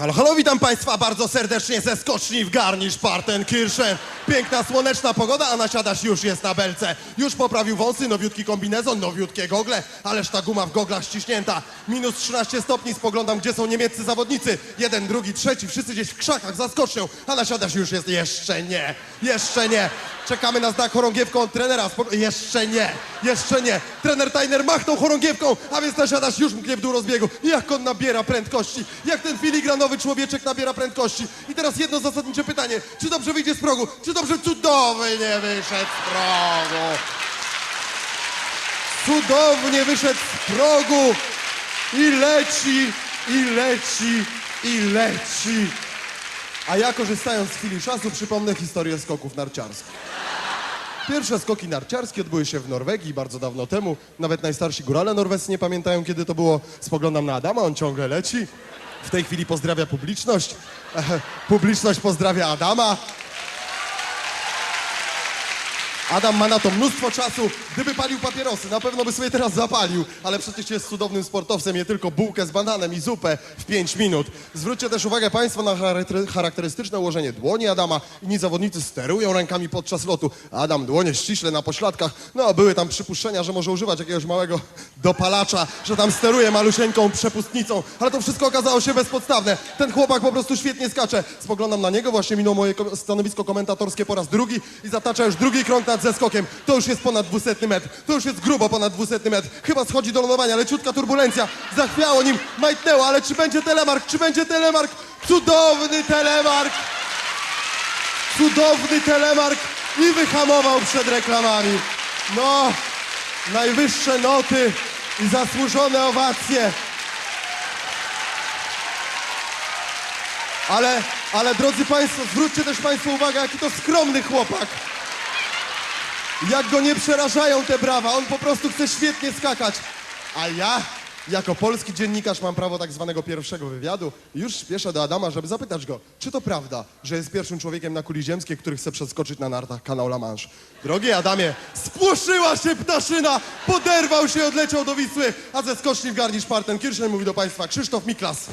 Halo, halo, witam Państwa bardzo serdecznie ze skoczni w Garnisz Partenkirchen. Piękna, słoneczna pogoda, a nasiadasz już jest na belce. Już poprawił wąsy, nowiutki kombinezon, nowiutkie gogle, ależ ta guma w goglach ściśnięta. Minus 13 stopni, spoglądam, gdzie są niemieccy zawodnicy. Jeden, drugi, trzeci, wszyscy gdzieś w krzakach za skocznią, a nasiadasz już jest jeszcze nie, jeszcze nie. Czekamy na znak chorągiewką trenera. Jeszcze nie, jeszcze nie. Trener Tajner machnął chorągiewką, a więc nasiadasz już mknie w dół rozbiegu. Jak on nabiera prędkości, jak ten filigranowy człowieczek nabiera prędkości. I teraz jedno zasadnicze pytanie. Czy dobrze wyjdzie z progu? Czy dobrze cudownie wyszedł z progu? Cudownie wyszedł z progu i leci, i leci, i leci. A ja korzystając z chwili czasu przypomnę historię skoków narciarskich. Pierwsze skoki narciarskie odbyły się w Norwegii bardzo dawno temu. Nawet najstarsi górale norwescy nie pamiętają, kiedy to było. Spoglądam na Adama, on ciągle leci. W tej chwili pozdrawia publiczność. Publiczność pozdrawia Adama. Adam ma na to mnóstwo czasu. Gdyby palił papierosy, na pewno by sobie teraz zapalił, ale przecież jest cudownym sportowcem, je tylko bułkę z bananem i zupę w 5 minut. Zwróćcie też uwagę Państwo na charakter- charakterystyczne ułożenie dłoni Adama. Inni zawodnicy sterują rękami podczas lotu. Adam dłonie ściśle na pośladkach. No, były tam przypuszczenia, że może używać jakiegoś małego dopalacza, że tam steruje malusieńką przepustnicą, ale to wszystko okazało się bezpodstawne. Ten chłopak po prostu świetnie skacze. Spoglądam na niego, właśnie minął moje ko- stanowisko komentatorskie po raz drugi i zatacza już drugi krąg nad zeskokiem. To już jest ponad 200 metr. To już jest grubo ponad 200 metr. Chyba schodzi do lądowania, leciutka turbulencja. Zachwiało nim, majtnęło, ale czy będzie telemark? Czy będzie telemark? Cudowny telemark! Cudowny telemark i wyhamował przed reklamami. No, najwyższe noty i zasłużone owacje. Ale, ale drodzy Państwo, zwróćcie też Państwo uwagę, jaki to skromny chłopak. Jak go nie przerażają te brawa, on po prostu chce świetnie skakać. A ja, jako polski dziennikarz, mam prawo tak zwanego pierwszego wywiadu już śpieszę do Adama, żeby zapytać go, czy to prawda, że jest pierwszym człowiekiem na kuli ziemskiej, który chce przeskoczyć na nartach kanał La Manche. Drogi Adamie, spłoszyła się ptaszyna, poderwał się, odleciał do Wisły, a ze skoczni w Garnisz Partenkirchen mówi do Państwa Krzysztof Miklas.